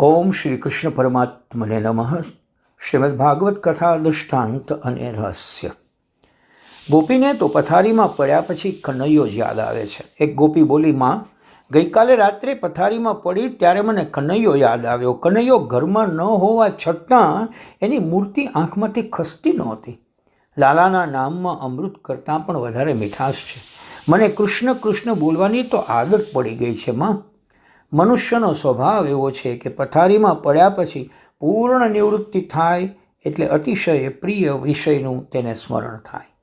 ઓમ શ્રી કૃષ્ણ પરમાત્મને નમઃ. શ્રીમદ ભાગવત કથા, દૃષ્ટાંત અને રહસ્ય. ગોપીને તો પથારીમાં પડ્યા પછી કનૈયો જ યાદ આવે છે. એક ગોપી બોલી, માં, ગઈકાલે રાત્રે પથારીમાં પડી ત્યારે મને કનૈયો યાદ આવ્યો. કનૈયો ઘરમાં ન હોવા છતાં એની મૂર્તિ આંખમાંથી ખસતી નહોતી. લાલાના નામમાં અમૃત કરતાં પણ વધારે મીઠાશ છે. મને કૃષ્ણ કૃષ્ણ બોલવાની તો આદત પડી ગઈ છે, માં. મનુષ્યનો સ્વભાવ એવો છે કે પથારીમાં પડ્યા પછી પૂર્ણ નિવૃત્તિ થાય એટલે અતિશય પ્રિય વિષયનું તેને સ્મરણ થાય.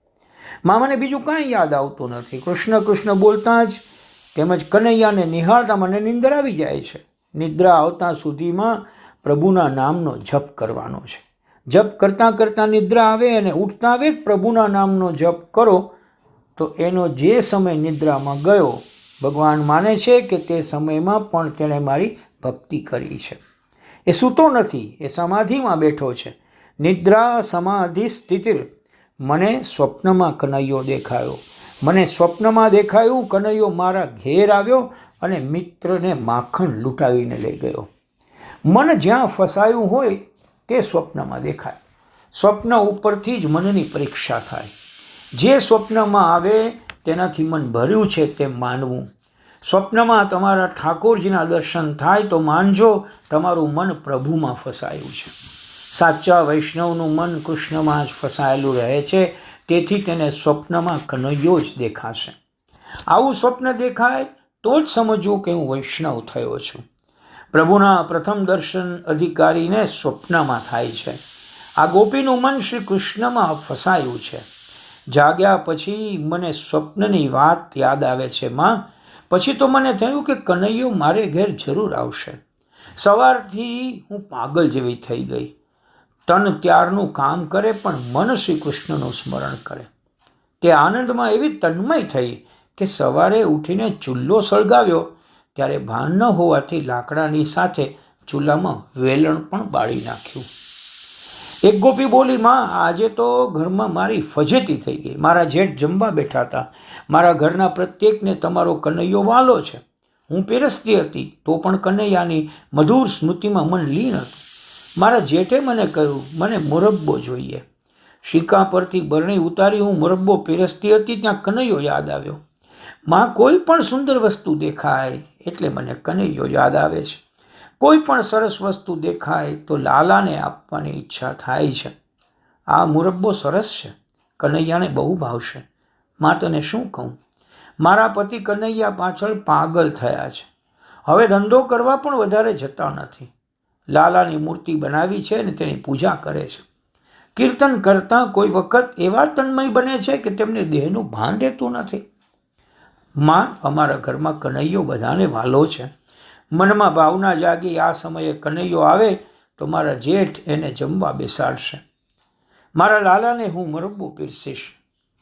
મામાને મને બીજું કાંઈ યાદ આવતું નથી. કૃષ્ણ કૃષ્ણ બોલતા જ તેમજ કનૈયાને નિહાળતા મને નિંદર આવી જાય છે. નિદ્રા આવતા સુધીમાં પ્રભુના નામનો જપ કરવાનો છે. જપ કરતાં કરતાં નિદ્રા આવે અને ઉઠતા આવે પ્રભુના નામનો જપ કરો તો એનો જે સમય નિદ્રામાં ગયો ભગવાન માને છે કે તે સમયમાં પણ તેણે મારી ભક્તિ કરી છે. એ સૂતો નથી, એ સમાધિમાં બેઠો છે. નિદ્રા સમાધિ સ્થિતિ મને સ્વપ્નમાં કનૈયો દેખાયો. મને સ્વપ્નમાં દેખાયું, કનૈયો મારા ઘેર આવ્યો અને મિત્રને માખણ લૂંટાવીને લઈ ગયો. મન જ્યાં ફસાયું હોય, તે સ્વપ્નમાં દેખાય. સ્વપ્ન ઉપરથી જ મનની પરીક્ષા થાય. જે સ્વપ્નમાં આવે તેનાથી મન ભર્યું છે તે માનવું. સ્વપ્નમાં તમારા ઠાકોરજીના દર્શન થાય તો માનજો, તમારું મન પ્રભુમાં ફસાયું છે. સાચા વૈષ્ણવનું મન કૃષ્ણમાં જ ફસાયેલું રહે છે, તેથી તેને સ્વપ્નમાં કનૈયો જ દેખાશે. આવું સ્વપ્ન દેખાય તો જ સમજવું કે હું વૈષ્ણવ થયો છું. પ્રભુના પ્રથમ દર્શન અધિકારીને સ્વપ્નમાં થાય છે. આ ગોપીનું મન શ્રી કૃષ્ણમાં ફસાયું છે. જાગ્યા પછી મને સ્વપ્નની વાત યાદ આવે છે, માં. પછી તો મને થયું કે કનૈયો મારે ઘેર જરૂર આવશે. સવારથી હું પાગલ જેવી થઈ ગઈ. તન ત્યારનું કામ કરે પણ મન શ્રી કૃષ્ણનું સ્મરણ કરે. તે આનંદમાં એવી તન્મય થઈ કે સવારે ઉઠીને ચૂલ્લો સળગાવ્યો, ત્યારે ભાન ન હોવાથી લાકડાની સાથે ચૂલામાં વેલણ પણ બાળી નાખ્યું. એક ગોપી બોલી, માં, આજે તો ઘરમાં મારી ફજેતી થઈ ગઈ. મારા જેઠ જમવા બેઠા હતા. મારા ઘરના પ્રત્યેકને તમારો કનૈયો વાલો છે. હું પીરસતી હતી, તો પણ કનૈયાની મધુર સ્મૃતિમાં મન લીન હતું. મારા જેઠે મને કહ્યું, મને મુરબ્બો જોઈએ. શીકા પરથી બરણી ઉતારી હું મુરબ્બો પીરસતી હતી, ત્યાં કનૈયો યાદ આવ્યો. માં, કોઈ પણ સુંદર વસ્તુ દેખાય એટલે મને કનૈયો યાદ આવે છે. કોઈ પણ સરસ વસ્તુ દેખાય તો લાલાને આપવાની ઈચ્છા થાય છે. આ મુરબ્બો સરસ છે. કનૈયાને બહુ ભાવશે. માં તને શું કહું? મારા પતિ કનૈયા પાછળ પાગલ થયા છે. હવે ધંધો કરવા પણ વધારે જતા નથી. લાલાની મૂર્તિ બનાવી છે અને તેની પૂજા કરે છે. કીર્તન કરતાં કોઈ વખત એવા તન્મય બને છે કે તેમને દેહનું ભાન રહેતું નથી. માં, અમારા ઘરમાં કનૈયો બધાને વાલો છે. મનમાં ભાવના જાગી આ સમયે કનૈયો આવે તો મારા જેઠ એને જમવા બેસાડશે. મારા લાલાને હું મરબ્બો પીરસીશ.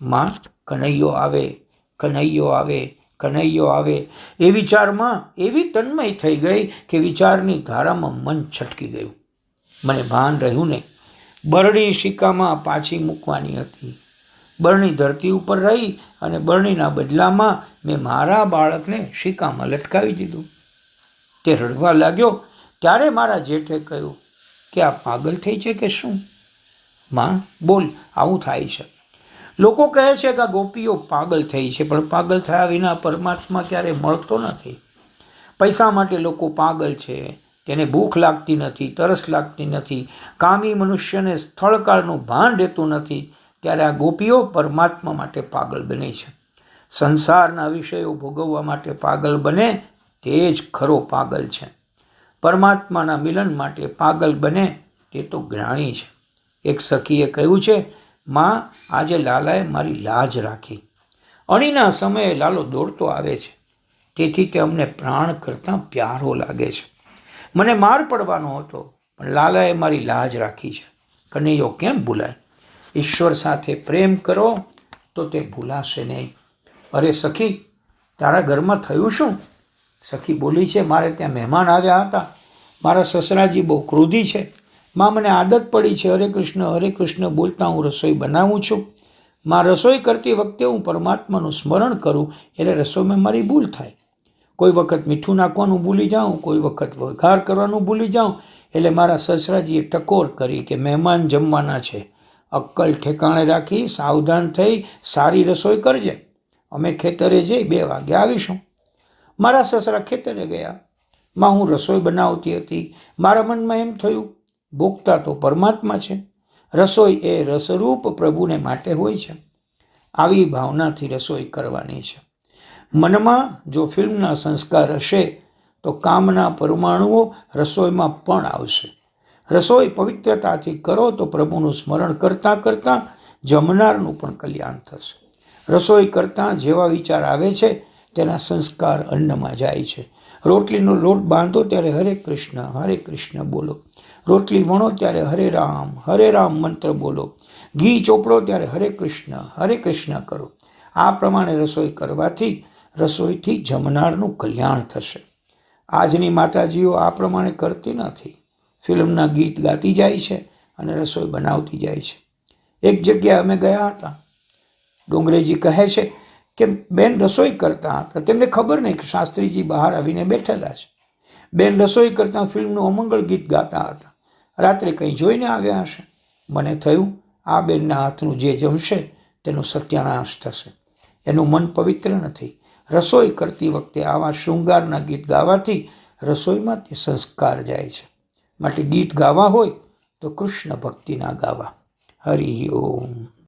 માં, કનૈયો આવે કનૈયો આવે કનૈયો આવે. એ વિચારમાં એવી તન્મય થઈ ગઈ કે વિચારની ધારામાં મન છટકી ગયું. મને ભાન રહ્યું ને બરણી શિકામાં પાછી મૂકવાની હતી. બરણી ધરતી ઉપર રહી અને બરણીના બદલામાં મેં મારા બાળકને શિકામાં લટકાવી દીધું. તે રડવા લાગ્યો? ત્યારે મારા જેઠે કહ્યું, કે આ પાગલ થઈ છે કે શું? માં, બોલ, આવું થાય છે. લોકો કહે છે કે આ ગોપીઓ પાગલ થઈ છે, પણ પાગલ થયા વિના પરમાત્મા ક્યારેય મળતો નથી. પૈસા માટે લોકો પાગલ છે, તેને ભૂખ લાગતી નથી, તરસ લાગતી નથી, કામી મનુષ્યને સ્થળકાળનું ભાન રહેતું નથી, ત્યારે આ ગોપીઓ પરમાત્મા માટે પાગલ બને છે. સંસારના વિષયો ભોગવવા માટે પાગલ બને તે જ ખરો પાગલ છે. પરમાત્માના મિલન માટે પાગલ બને તે તો જ્ઞાની છે. એક સખીએ કહ્યું છે, માં, આજે લાલાએ મારી લાજ રાખી. અણીના સમયે લાલો દોડતો આવે છે. તેથી તે અમને પ્રાણ કરતાં પ્યારો લાગે છે. મને માર પડવાનો હતો, પણ લાલાએ મારી લાજ રાખી છે. કનૈયો કેમ ભૂલાય? ઈશ્વર સાથે પ્રેમ કરો તો તે ભૂલાશે નહીં. અરે સખી, તારા ઘરમાં થયું શું? સખી બોલી છે, મારે ત્યાં મહેમાન આવ્યા હતા. મારા સસરાજી બહુ ક્રોધી છે. માં મને આદત પડી છે. હરે કૃષ્ણ હરે કૃષ્ણ, બોલતા હું રસોઈ બનાવું છું. માં રસોઈ કરતી વખતે હું પરમાત્માનું સ્મરણ કરું એટલે રસોઈમાં મારી ભૂલ થાય. કોઈ વખત મીઠું નાખવાનું ભૂલી જાઉં, કોઈ વખત વઘાર કરવાનું ભૂલી જાઉં એટલે મારા સસરાજીએ ટકોર કરી કે મહેમાન જમવાના છે. અક્કલ ઠેકાણે રાખી સાવધાન થઈ સારી રસોઈ કરજે. અમે ખેતરે જઈ બે વાગે આવીશું. મારા સસરા ખેતરે ગયા. માં હું રસોઈ બનાવતી હતી. મારા મનમાં એમ થયું, ભોગતા તો પરમાત્મા છે. રસોઈ એ રસરૂપ પ્રભુને માટે હોય છે. આવી ભાવનાથી રસોઈ કરવાની છે. મનમાં જો ફિલ્મના સંસ્કાર હશે, તો કામના પરમાણુઓ રસોઈમાં પણ આવશે. રસોઈ પવિત્રતાથી કરો તો પ્રભુનું સ્મરણ કરતાં કરતાં જમનારનું પણ કલ્યાણ થશે. રસોઈ કરતાં જેવા વિચાર આવે છે તેના સંસ્કાર અન્નમાં જાય છે. રોટલીનો લોટ બાંધો ત્યારે હરે કૃષ્ણ હરે કૃષ્ણ બોલો. રોટલી વણો ત્યારે હરે રામ હરે રામ મંત્ર બોલો. ઘી ચોપડો ત્યારે હરે કૃષ્ણ હરે કૃષ્ણ કરો. આ પ્રમાણે રસોઈ કરવાથી, રસોઈથી જમનારનું કલ્યાણ થશે. આજની માતાજીઓ આ પ્રમાણે કરતી નથી. ફિલ્મના ગીત ગાતી જાય છે અને રસોઈ બનાવતી જાય છે. એક જગ્યાએ અમે ગયા હતા. ડોંગરેજી કહે છે કે બેન રસોઈ કરતા હતા. તેમને ખબર નહીં કે શાસ્ત્રીજી બહાર આવીને બેઠેલા છે. બેન રસોઈ કરતાં ફિલ્મનું અમંગળ ગીત ગાતા હતા. રાત્રે કંઈ જોઈને આવ્યા હશે? મને થયું, આ બેનના હાથનું જે જમશે તેનું સત્યાનાશ થશે. એનું મન પવિત્ર નથી. રસોઈ કરતી વખતે આવા શૃંગારના ગીત ગાવાથી રસોઈમાં તે સંસ્કાર જાય છે. માટે ગીત ગાવા હોય તો કૃષ્ણ ભક્તિના ગાવા. હરિ ઓમ.